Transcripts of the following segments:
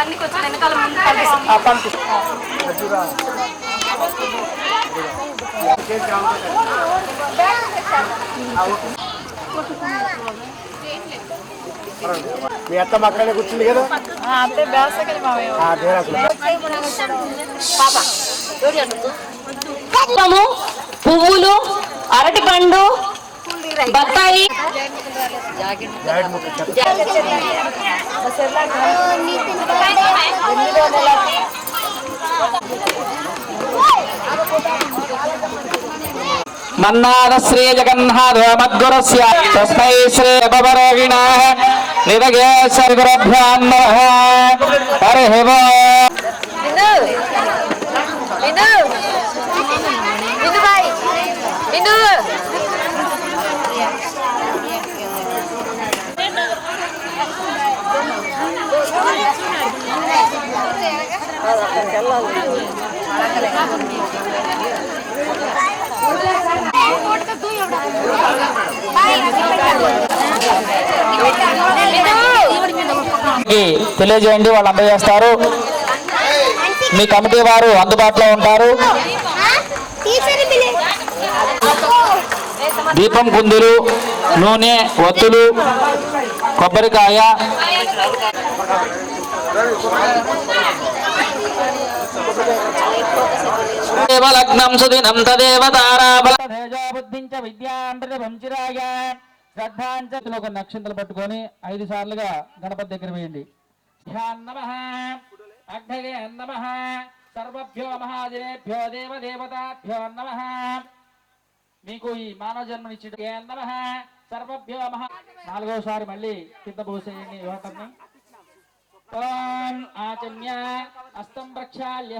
అవన్నీ కొంచెం వెనకాల ముందు మీ అత్త అక్కడే కూర్చుంది కదా? పువ్వులు అరటి పండు बताइए। मन्नाथ श्री जगन्नाथ मद्गुर तस्म श्री बबरोगिणा निरगे हरि। తెలియజేయండి వాళ్ళు అందజేస్తారు. మీ కమిటీ వారు అందుబాటులో ఉంటారు. దీపం కుందులు నూనె ఒత్తులు కొబ్బరికాయ. దేవలగ్నం సుదినం తదేవ తారాబల. తేజోబుద్ధించ విద్యాంబృతం చిరాయ శ్రద్ధాంచలో ఒక నక్షత్రాలు పట్టుకొని ఐదు సార్లుగా గణపతి దగ్గర వేయండి. అగ్నయే నమః సర్వభ్యో మహాజనేభ్యో దేవ దేవతాభ్యో నమః మీకు ఈ మానవ జన్మనిచ్చి నమ సర్వభ్యో మహా నాలుగోసారి మళ్ళీ కింద పోసేయండి యువతని ఆచమ్య అస్తం ప్రక్షాళ్య.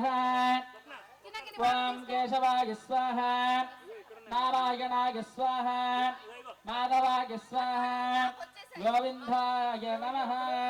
కేశవాయ స్వాహ. నారాయణాయ స్వాహ. మాధవాయ స్వాహ. గోవిందాయ నమ.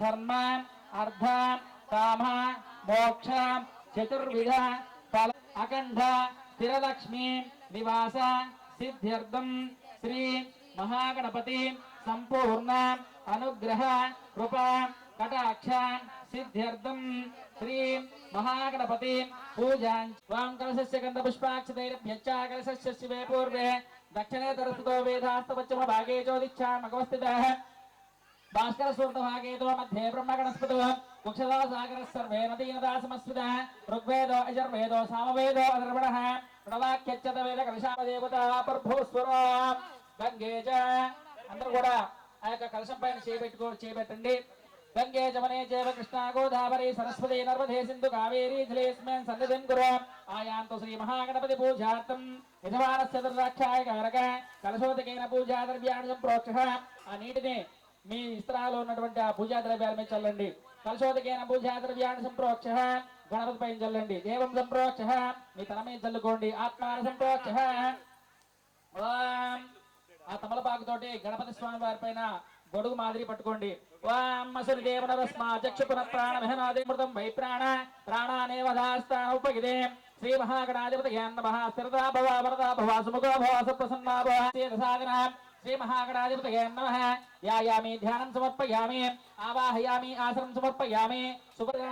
ధర్మాన్ అర్థాన్ కామ మోక్ష చతుర్విధ ఫల అఖండ స్థిరలక్ష్మి నివాస సిద్ధ్యర్థం శ్రీ మహాగణపతి సంపూర్ణ అనుగ్రహ కృప కటాక్ష సిద్ధ్యర్థం శ్రీ మహాగణపతి పూజాం స్వాం కలశస్య గంధ పుష్పాక్షతైరభ్యచ్చ శివే పూర్వే దక్షిణే తరస్తుతో వేదాస్తపశ్చిమ భాగే జ్యోతిచ్ఛామగవస్థితः భాస్కర సూర్త భాగేతో మధ్యే బ్రహ్మగణస్పతో కుక్షదా సాగర సర్వే నదీనదా సమస్విత ఋగ్వేదో అజర్వేదో సామవేదో అధర్వణ ప్రణవాఖ్యత వేద కలశామ దేవత పర్భూస్వర గంగే చ అందరూ కూడా ఆ యొక్క కలశం పైన చేపెట్టుకో చేపెట్టండి. గంగే జమనే చేవ కృష్ణ గోదావరి సరస్వతి నర్మదే సింధు కావేరీ జలేస్మిన్ సన్నిధిం కురు. ఆయాంతో శ్రీ మహాగణపతి పూజార్థం. యజమానస్య దుర్రాక్షాయ కారక కలశోదకేన పూజా ద్రవ్యాన్ని సంప్రోక్ష ఆ నీటిని మీ ఇస్త్రాలో ఉన్నటువంటి ఆ పూజా ద్రవ్యాల మీద చల్లండి. కలశోదకేన పూజా ద్రవ్యాన్ని సంప్రోక్ష. గణపతి పైన చల్లండి. దేవం సంప్రోక్ష. మీ తల మీద చల్లుకోండి. ఆత్మాన సంప్రోక్ష. ఓం. ఆ తమలపాకు గణపతి స్వామి వారి పైన గొడుగు మాదిరి పట్టుకోండి. ఓం. అసురి దేవనరస్మా చక్షుపున ప్రాణ మృతం వై ప్రాణ. ప్రాణానేవ ఉపగిదే శ్రీ మహాగణాధిపతి నమః. స్థిరతా భవ వరదా భవ సుముఖో భవ సప్రసన్నా భవ శ్రీ మహాగణాధిపతి నమః యాయామి ధ్యానం సమర్పయామి ఆవాహయామి ఆసనం సమర్పయామి శుభ్ర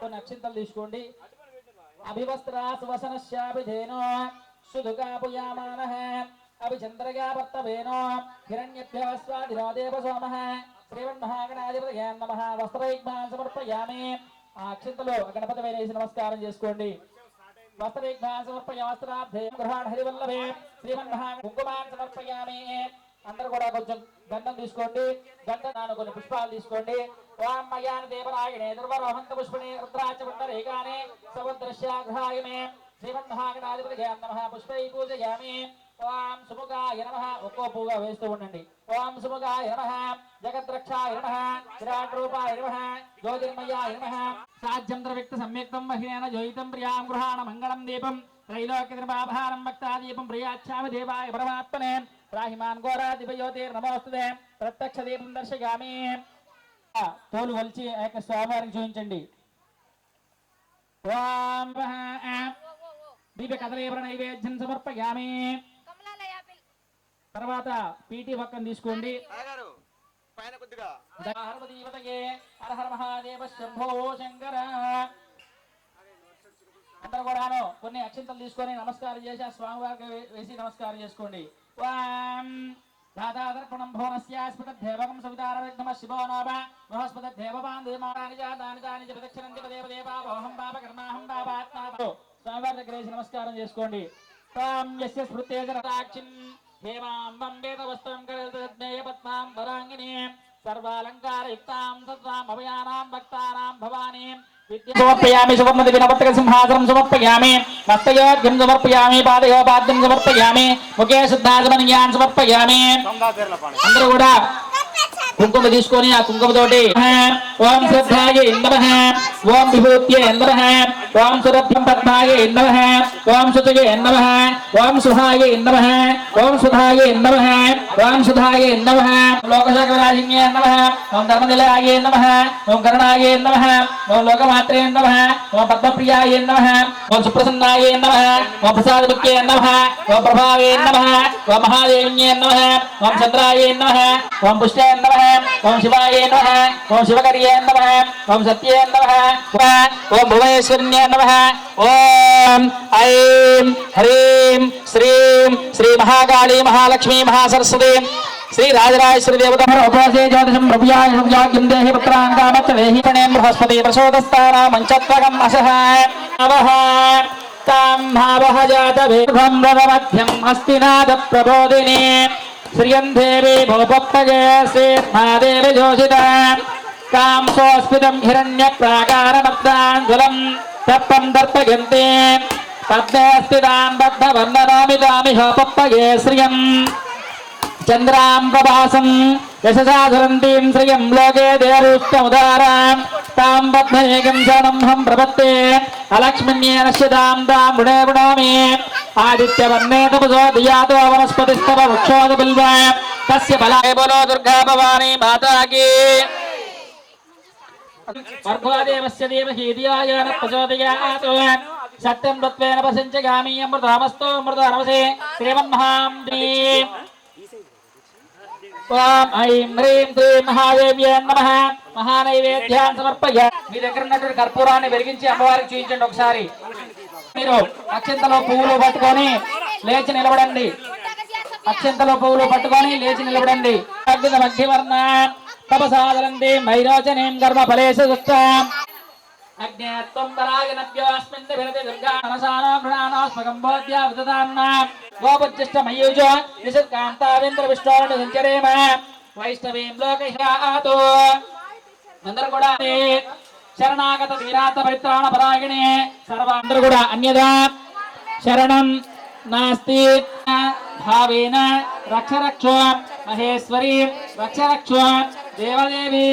కొన్ని అక్షింతలు తీసుకోండి అభివస్త్రా సువసనశ్యాభిధేనో సుదుకాపుయామానః అభిచంద్రగా వర్తవేనో హిరణ్యభ్యవస్వాదినో దేవ సోమః శ్రీమన్మహాగణాధిపతి నమ వస్త్రైగ్మాన్ సమర్పయామి ఆ అక్షింతలు గణపతి వేసి నమస్కారం చేసుకోండి వస్త్రైగ్మాన్ సమర్పయ వస్త్రార్థే గృహాణ హరివల్లభే శ్రీమన్మహా కుంకుమాన్ సమర్పయామి అందరు కూడా కొంచెం గంధం తీసుకోండి. గంధం నాను కొన్ని పుష్పాలు తీసుకోండి. ఓం మయాన దేవరాయణే దుర్వరోహంత పుష్పణి రుద్రాచ పుండరేకానే సముద్రశ్యాఘ్రాయమే శ్రీమన్మహాగణాధిపతి నమః పుష్పై పూజయామి. ఓం సుముఖాయ నమ. ఒక్కో పూగా వేస్తూ ఉండండి. ఓం సుముఖాయ నమ. జగద్రక్షాయ నమ. విరాట్ రూపాయ నమ. జ్యోతిర్మయాయ నమ. సాధ్యంత్ర వ్యక్త సంయుక్తం మహిళన జోయితం ప్రియాం గృహాణ మంగళం దీపం. త్రైలోక్యనిర్మాభారం భక్తాదీపం ప్రియాచ్ఛామి దేవాయ పరమాత్మనే. రాహిమాన్ ఘోరాధిపయోతిర్నమోస్తుతే ప్రత్యక్ష దీపం దర్శయామి తోలు వలిచి ఆ యొక్క స్వామివారికి చూపించండి ఓం దీప కదలీవర నైవేద్యం సమర్పయామి తర్వాత పీటీ పక్కన తీసుకోండి। అందరూ కూడాను కొన్ని అక్షంతలు తీసుకొని నమస్కారం చేసి ఆ స్వామివారికి వేసి నమస్కారం చేసుకోండి. దాదాదర్పణం భువనస్య స్మృత దేవకం సవితార విఘ్నమ శివో నోమ బృహస్పత దేవపాన్ దేమాని జాతాని తాని చ ప్రదక్షిణంతి పదేవ దేవాహం పాప కర్మాహం పాపాత్మా స్వామివారి దగ్గర నమస్కారం చేసుకోండి. తాం యస్య స్మృతేజరాక్షిం హేమాం వంబేత వస్త్రం కరేయ పద్మాం వరాంగిని సర్వాలంకారయుక్తాం సత్వాం అభయానాం భక్తానాం భవానీ సమర్పయామి సువర్ణదివి నవర్తక సింహాసనం సమర్పయామి హస్తయోగ్యం సమర్పయామి పాదయోపాద్యం సమర్పయామి ముఖే శుద్ధాచమనీయాన్ సమర్పయామి. సందాతేర్ల అందరూ కూడా కుంకుమ తీసుకొని ఆ కుంకుమతోటి ఓం శ్రద్ధాయ నమః. ఓం విభూత్యే నమః ఓం సురభ్యం పద్మాయ నమః ఓం సుతయ నమః ఓం సుధాయ నమః ఓం సుధాయ నమః ఓం సుధాయ నమః లోకశకరాజిన్యే నమః ఓం ధర్మనిలయాయ నమః ఓం కరుణాయ నమః ఓం లోకమాత్రే నమః ఓం పద్మప్రియాయ నమః ఓం సుప్రసన్నాయ నమః ఓం ప్రసాదముఖ్యే నమః ఓం ప్రభావే నమః ఓం మహాదేవిన్యే నమః ఓం చంద్రాయ నమః ఓం పుష్టే నమః ఓం శివాయ నమః ఓం శివకర్యే నమః ఓం సత్యే నమః ఓం భువనేశ్వర్యే నమః ఓం ఐం హ్రీం శ్రీం శ్రీ మహాకాళీ మహాలక్ష్మీ మహాసరస్వతి శ్రీ రాజరాజేశ్వరి దేవత ఉపవాసే జ్యోతిషం రవ్యాయ సవ్యాగ్యం దేహి పుత్రాన్ కామచ్చ దేహి ప్రణేం బృహస్పతి ప్రసోదస్తారా మంచత్వగం అసహ అవహ తాం భావహ జాత వేదం రవమధ్యం श्रियं देवी भवपत्तजयसे जोषिता कांसोऽस्मिदं हिरण्यप्राकारमब्दाञ्जलम् तप्पं दर्पयन्ते पद्मे स्थितां प्रभासं यशसा लोके देवोत्तमुदारां प्रपत्ते। अलक्ष्मण्ये नश्यतां तां गुणे गुणामि హం ప్రపత్తే అలక్ష్మిణ్యే నశ్యతాం తాం వృణే వృణామి ఆదిత్యవర్ణే తపసో దియాతో వనస్పతిస్తవ వృక్షోద బిల్వ తస్య బలాయ బలో దుర్గా భవానీ మాతాకి వర్గోదేవస్య దేవహీ ధియాయ న ప్రచోదయాత్ సత్యం తత్వేన ప్రసంచగామి అమృతామస్తో అమృతానవసే శ్రీమన్మహాం దీం ఓం ఐం హ్రీం శ్రీం మహాదేవ్యే నమః మహానైవేద్యాన్ని సమర్పయ మీ దగ్గర ఉన్నటువంటి కర్పూరాన్ని వెలిగించి అమ్మవారికి చూపించండి ఒకసారి మీరు అక్షింతలో పువ్వులు పట్టుకొని లేచి నిలబడండి. అక్షింతలో పువ్వులు పట్టుకొని లేచి నిలబడండి. అగ్ని మధ్యవర్ణ తపసాదరంతి మైరోచనేం గర్భ ఫలేషు అజ్ఞాత్వం పరాగనభ్యోస్మిన్ విరతి దుర్గా మనసానో గృణానోస్మకం బోధ్యా విదదాన్న గోపజ్యష్ట మయూజ నిషత్ కాంతావేంద్ర సంచరేమ. వైష్ణవీం లోకహ్యాతో అందరూ కూడా శరణాగత వీరాత పరిత్రాణ పరాయణే సర్వ కూడా అన్యదా శరణం నాస్తి భావేన రక్షరక్షో రక్ష మహేశ్వరి రక్ష దేవదేవి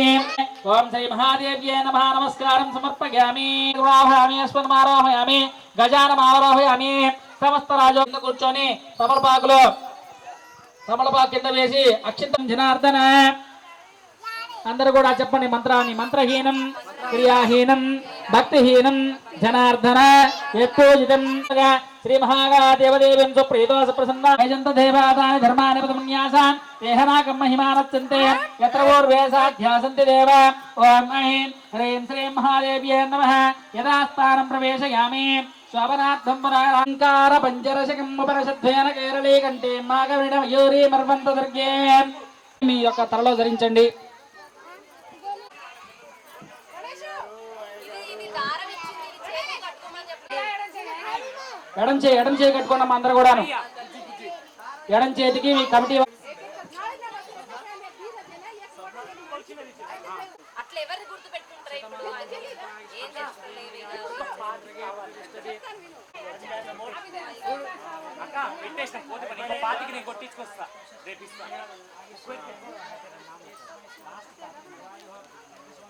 ఓం శ్రీ మహాదేవ్యే నమ నమస్కారం సమర్పయామి ఆవాహయామి గజానం ఆరోహయామి సమస్త రాజు కూర్చొని తమలపాకులు తమలపాకు కింద వేసి అక్షింతం జనార్దన అందరూ కూడా చెప్పండి మంత్రాన్ని మంత్రహీనం క్రియాహీనం భక్తిహీనం జనార్దన యత్పూజితం శ్రీ మహాదేవదేవం సుప్రీతో సుప్రసన్న యజంత దేవాదాయ ధర్మాని పదమున్యాసాన్ దేహనాకం మహిమానత్యంతే. యత్ర పూర్వేశాధ్యాసంతి దేవ. ఓం ఐం హ్రీం శ్రీం మహాదేవ్యే నమ. యథాస్థానం ప్రవేశయామి. శోభనార్థం పురాలంకార పంచరశకం ఉపరషద్వేన కేరళీ కంటే మాగవిడ మయూరి మర్వంత దుర్గే మీ యొక్క తలలో ధరించండి. ఎడం చేయి ఎడం చేయి కట్టుకున్నాం అందరు కూడాను. ఎడం చేతికి మీ కమిటీ కొట్టించుకొస్తా. రేపు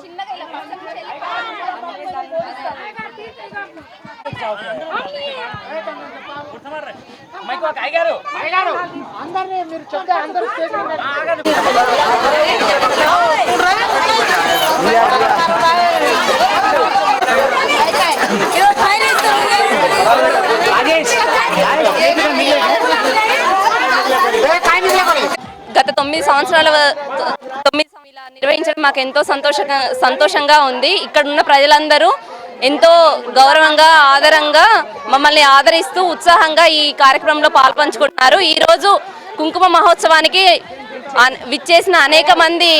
చిన్నగా ఇలా పక్కన మైకు ఒక అయ్యగారు అయ్యగారు గత తొమ్మిది సంవత్సరాల తొమ్మిది ఇలా నిర్వహించడం మాకు ఎంతో సంతోషంగా సంతోషంగా ఉంది. ఇక్కడ ఉన్న ప్రజలందరూ ఎంతో గౌరవంగా ఆదరంగా మమ్మల్ని ఆదరిస్తూ ఉత్సాహంగా ఈ కార్యక్రమంలో పాల్పంచుకుంటున్నారు. ఈరోజు కుంకుమ మహోత్సవానికి విచ్చేసిన అనేక మంది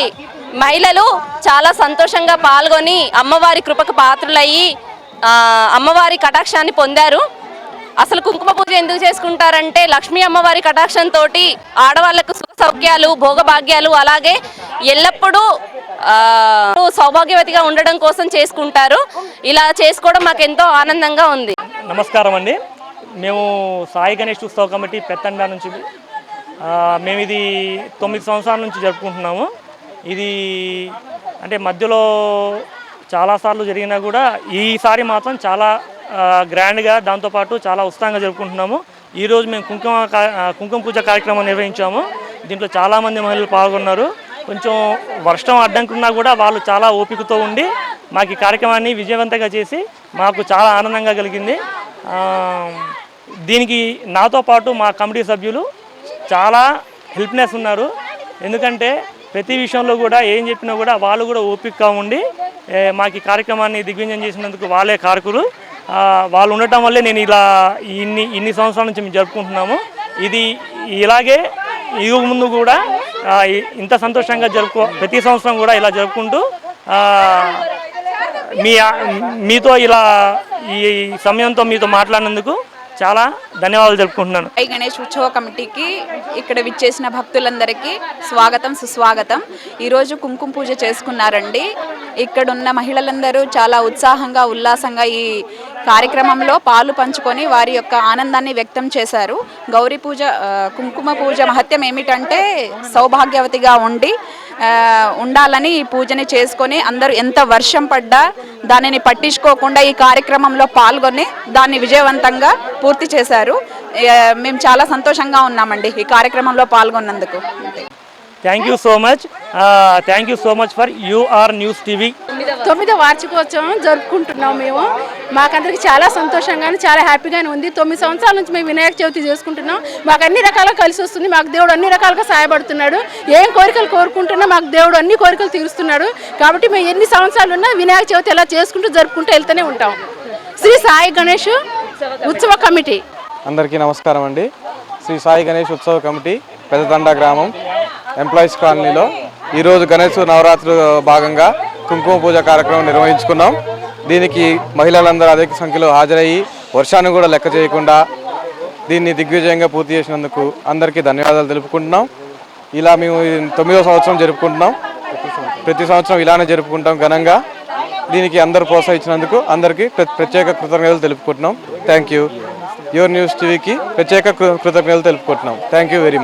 మహిళలు చాలా సంతోషంగా పాల్గొని అమ్మవారి కృపకు పాత్రులయ్యి అమ్మవారి కటాక్షాన్ని పొందారు. అసలు కుంకుమ పూజ ఎందుకు చేసుకుంటారంటే లక్ష్మీ అమ్మవారి కటాక్షంతో ఆడవాళ్ళకు సుఖ సౌఖ్యాలు భోగభాగ్యాలు అలాగే ఎల్లప్పుడూ సౌభాగ్యవతిగా ఉండడం కోసం చేసుకుంటారు. ఇలా చేసుకోవడం మాకు ఎంతో ఆనందంగా ఉంది. నమస్కారం అండి. మేము సాయి గణేష్ ఉత్సవ కమిటీ పెత్తండ నుంచి మేము ఇది తొమ్మిది సంవత్సరాల నుంచి జరుపుకుంటున్నాము. ఇది అంటే మధ్యలో చాలాసార్లు జరిగినా కూడా ఈసారి మాత్రం చాలా గ్రాండ్గా దాంతోపాటు చాలా ఉత్సాహంగా జరుపుకుంటున్నాము. ఈరోజు మేము కుంకుమ కుంకుమ పూజ కార్యక్రమం నిర్వహించాము. దీంట్లో చాలామంది మహిళలు పాల్గొన్నారు. కొంచెం వర్షం అడ్డంకున్నా కూడా వాళ్ళు చాలా ఓపికతో ఉండి మాకు ఈ కార్యక్రమాన్ని విజయవంతంగా చేసి మాకు చాలా ఆనందంగా కలిగింది. దీనికి నాతో పాటు మా కమిటీ సభ్యులు చాలా హెల్ప్నెస్ ఉన్నారు. ఎందుకంటే ప్రతి విషయంలో కూడా ఏం చెప్పినా కూడా వాళ్ళు కూడా ఓపికగా ఉండి మాకు ఈ కార్యక్రమాన్ని దిగ్విజయం చేసినందుకు వాళ్ళే కారకులు. వాళ్ళు ఉండటం వల్లే నేను ఇలా ఇన్ని ఇన్ని సంవత్సరాల నుంచి మేము జరుపుకుంటున్నాము. ఇది ఇలాగే ఇది ముందు కూడా ఇంత సంతోషంగా జరుపుకో ప్రతి సంవత్సరం కూడా ఇలా జరుపుకుంటూ మీ మీతో ఇలా ఈ సమయంతో మీతో మాట్లాడినందుకు చాలా ధన్యవాదాలు తెలుపుకుంటున్నాను. సాయి గణేష్ ఉత్సవ కమిటీకి ఇక్కడ విచ్చేసిన భక్తులందరికీ స్వాగతం సుస్వాగతం. ఈరోజు కుంకుమ పూజ చేసుకున్నారండి. ఇక్కడున్న మహిళలందరూ చాలా ఉత్సాహంగా ఉల్లాసంగా ఈ కార్యక్రమంలో పాలు పంచుకొని వారి యొక్క ఆనందాన్ని వ్యక్తం చేశారు. గౌరీ పూజ కుంకుమ పూజ మహత్యం ఏమిటంటే సౌభాగ్యవతిగా ఉండి ఉండాలని ఈ పూజని చేసుకొని అందరూ ఎంత వర్షం పడ్డా దానిని పట్టించుకోకుండా ఈ కార్యక్రమంలో పాల్గొని దాన్ని విజయవంతంగా పూర్తి చేశారు. మేము చాలా సంతోషంగా ఉన్నామండి ఈ కార్యక్రమంలో పాల్గొన్నందుకు. Thank you so much thank you so much for your news TV తొమ్మిదో వార్షికోత్సవం జరుపుకుంటున్నాం మేము. మాకందరికి చాలా సంతోషంగానే చాలా హ్యాపీగానే ఉంది. తొమ్మిది సంవత్సరాల నుంచి మేము వినాయక చవితి చేసుకుంటున్నాం. మాకు అన్ని రకాలుగా కలిసి వస్తుంది. మాకు దేవుడు అన్ని రకాలుగా సహాయపడుతున్నాడు. ఏం కోరికలు కోరుకుంటున్నా మాకు దేవుడు అన్ని కోరికలు తీరుస్తున్నాడు. కాబట్టి మేము ఎన్ని సంవత్సరాలు ఉన్నా వినాయక చవితి ఎలా చేసుకుంటూ జరుపుకుంటూ వెళ్తూనే ఉంటాం. శ్రీ సాయి గణేష్ ఉత్సవ కమిటీ. అందరికీ నమస్కారం అండి. శ్రీ సాయి గణేష్ ఉత్సవ కమిటీ పెద్దతండ గ్రామం ఎంప్లాయీస్ కాలనీలో. ఈరోజు గణేష్ నవరాత్రి భాగంగా కుంకుమ పూజ కార్యక్రమం నిర్వహించుకున్నాం. దీనికి మహిళలందరూ అధిక సంఖ్యలో హాజరయ్యి వర్షాన్ని కూడా లెక్క చేయకుండా దీన్ని దిగ్విజయంగా పూర్తి చేసినందుకు అందరికీ ధన్యవాదాలు తెలుపుకుంటున్నాం. ఇలా మేము తొమ్మిదో సంవత్సరం జరుపుకుంటున్నాం. ప్రతి సంవత్సరం ఇలానే జరుపుకుంటాం ఘనంగా. దీనికి అందరూ ప్రోత్సహించినందుకు అందరికీ ప్రత్యేక కృతజ్ఞతలు తెలుపుకుంటున్నాం. థ్యాంక్ యూ యువర్ న్యూస్ టీవీకి ప్రత్యేక కృతజ్ఞతలు తెలుపుకుంటున్నాం. Thank you very much